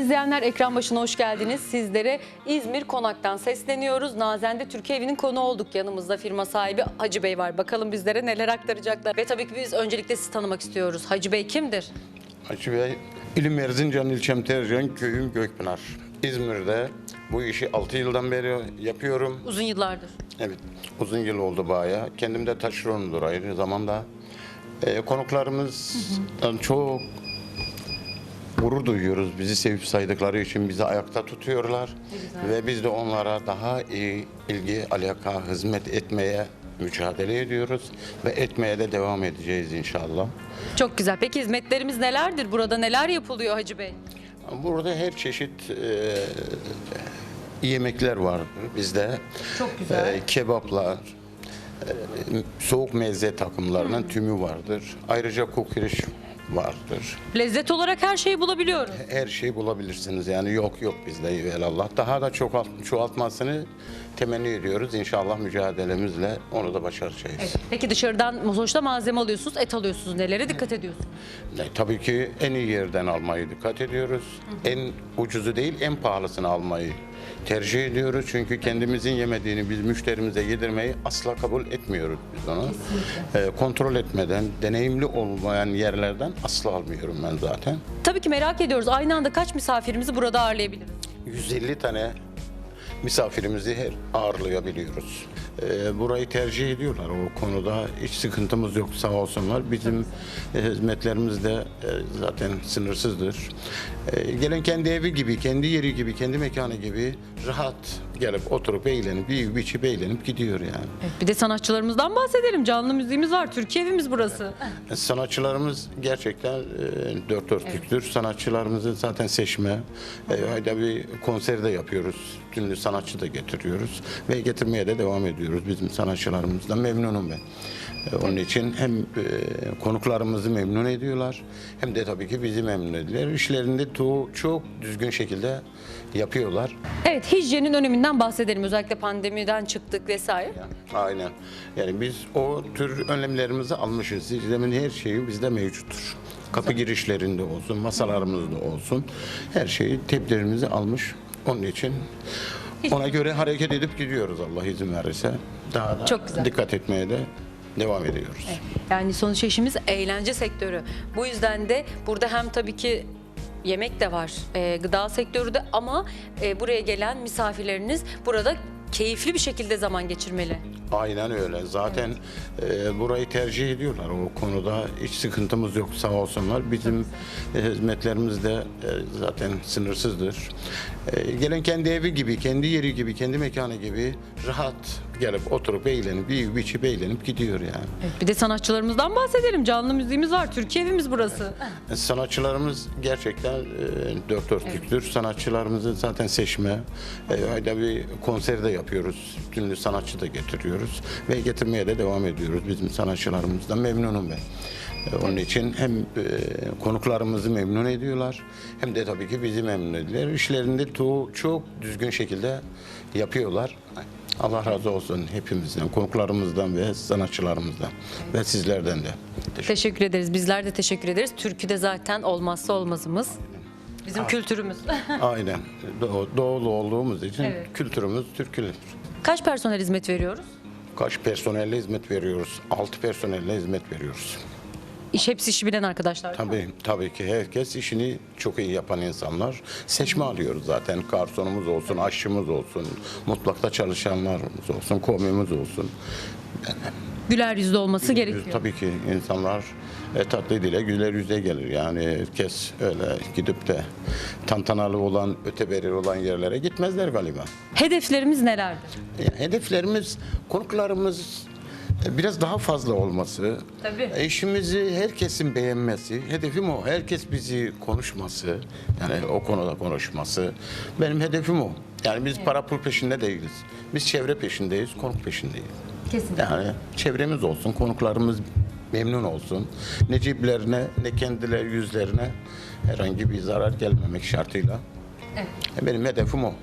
Değerli izleyenler ekran başına hoş geldiniz. Sizlere İzmir Konak'tan sesleniyoruz. Nazen'de Türkiye Evi'nin konu olduk. Yanımızda firma sahibi Hacı Bey var. Bakalım bizlere neler aktaracaklar. Ve tabii ki biz öncelikle sizi tanımak istiyoruz. Hacı Bey kimdir? Hacı Bey, İlim Erzincan ilçem Tercan, köyüm Gökpınar. İzmir'de bu işi 6 yıldan beri yapıyorum. Uzun yıllardır. Evet, uzun yıl oldu bayağı. Kendim de taşeronumdur aynı zamanda. Ee, konuklarımızdan çok gurur duyuyoruz. Bizi sevip saydıkları için bizi ayakta tutuyorlar. Ve biz de onlara daha iyi ilgi, alaka, hizmet etmeye mücadele ediyoruz. Ve etmeye de devam edeceğiz inşallah. Çok güzel. Peki hizmetlerimiz nelerdir? Burada neler yapılıyor Hacı Bey? Burada her çeşit e, yemekler var bizde. Çok güzel. E, kebaplar, e, soğuk meze takımlarının tümü vardır. Ayrıca kokoreç vardır. Lezzet olarak her şeyi bulabiliyoruz. Her şeyi bulabilirsiniz yani yok yok bizde evvelallah. Daha da çok çoğaltmasını temenni ediyoruz. İnşallah mücadelemizle onu da başaracağız. Peki dışarıdan sonuçta malzeme alıyorsunuz, et alıyorsunuz. Nelere dikkat ediyorsunuz? E, Tabii ki en iyi yerden almayı dikkat ediyoruz. En ucuzu değil, en pahalısını almayı tercih ediyoruz. Çünkü kendimizin yemediğini biz müşterimize yedirmeyi asla kabul etmiyoruz biz onu. E, kontrol etmeden, deneyimli olmayan yerlerden asla almıyorum ben zaten. Tabii ki merak ediyoruz. Aynı anda kaç misafirimizi burada ağırlayabiliriz? 150 tane misafirimizi her ağırlayabiliyoruz. Ee, burayı tercih ediyorlar o konuda hiç sıkıntımız yok sağ olsunlar. Bizim e, hizmetlerimiz de e, zaten sınırsızdır. E, gelen kendi evi gibi, kendi yeri gibi, kendi mekanı gibi rahat gelip oturup eğlenip, yiyip içip eğlenip gidiyor yani. Bir de sanatçılarımızdan bahsedelim. Canlı müziğimiz var. Türkiye evimiz burası. Sanatçılarımız gerçekten e, dört dörtlüktür. Sanatçılarımızı zaten seçme, e, ayda bir konser de yapıyoruz. Ünlü sanatçı da getiriyoruz ve getirmeye de devam ediyoruz. Bizim sanatçılarımızdan memnunum ben. E, onun için hem e, konuklarımızı memnun ediyorlar hem de tabii ki bizi memnun ediyorlar. İşlerinde to- çok düzgün şekilde yapıyorlar. Evet, hijyenin öneminden bahsedelim. Özellikle pandemiden çıktık vesaire. Aynen. Yani biz o tür önlemlerimizi almışız. Sistemin her şeyi bizde mevcuttur. Kapı girişlerinde olsun, masalarımızda olsun. Her şeyi tedbirimizi almış. Onun için ona göre hareket edip gidiyoruz Allah izin verirse. Daha da Çok güzel. dikkat etmeye de devam ediyoruz. Yani sonuç işimiz eğlence sektörü. Bu yüzden de burada hem tabii ki yemek de var, e, gıda sektörü de ama e, buraya gelen misafirleriniz burada keyifli bir şekilde zaman geçirmeli. Aynen öyle. Zaten e, burayı tercih ediyorlar. O konuda hiç sıkıntımız yok sağ olsunlar. Bizim e, hizmetlerimiz de e, zaten sınırsızdır. E, gelen kendi evi gibi, kendi yeri gibi, kendi mekanı gibi rahat gelip oturup eğlenip, yiyip içip eğlenip gidiyor yani. Bir de sanatçılarımızdan bahsedelim. Canlı müziğimiz var. Türkiye evimiz burası. E, Sanatçılarımız gerçekten e, dört dörtlüktür. Sanatçılarımızı zaten seçme, e, ayda bir konser de yapıyoruz. Ünlü sanatçı da getiriyoruz ve getirmeye de devam ediyoruz. Bizim sanatçılarımızdan memnunum ben. E, Onun için hem e, konuklarımızı memnun ediyorlar hem de tabii ki bizi memnun ediyorlar. İşlerinde to- çok düzgün şekilde yapıyorlar. Allah razı olsun hepimizden, konuklarımızdan ve sanatçılarımızdan ve sizlerden de. Teşekkür Teşekkür ederiz. Bizler de teşekkür ederiz. Türkü de zaten olmazsa olmazımız. Bizim kültürümüz. Aynen. Doğu, doğulu olduğumuz için Evet. kültürümüz türküdür. Kaç personel hizmet veriyoruz? Kaç personelle hizmet veriyoruz? 6 personelle hizmet veriyoruz. İş hepsi işi bilen arkadaşlar. Tabii, tabii ki herkes işini çok iyi yapan insanlar. Seçme alıyoruz zaten. Garsonumuz olsun, aşçımız olsun, mutfakta çalışanlarımız olsun, komimiz olsun. Güler yüzlü olması gerekiyor. Tabii ki insanlar e, tatlı dile güler yüze gelir. Yani herkes öyle gidip de tantanalı olan, öteberi olan yerlere gitmezler galiba. Hedeflerimiz nelerdir? Yani hedeflerimiz, konuklarımız e, biraz daha fazla olması. Tabii. E, İşimizi herkesin beğenmesi. Hedefim o. Herkes bizi konuşması. Yani o konuda konuşması. Benim hedefim o. Yani biz para pul peşinde değiliz. Biz çevre peşindeyiz, konuk peşindeyiz. Kesinlikle. Yani çevremiz olsun, konuklarımız memnun olsun. Ne ciplerine ne kendileri yüzlerine herhangi bir zarar gelmemek şartıyla. Evet. Benim hedefim o.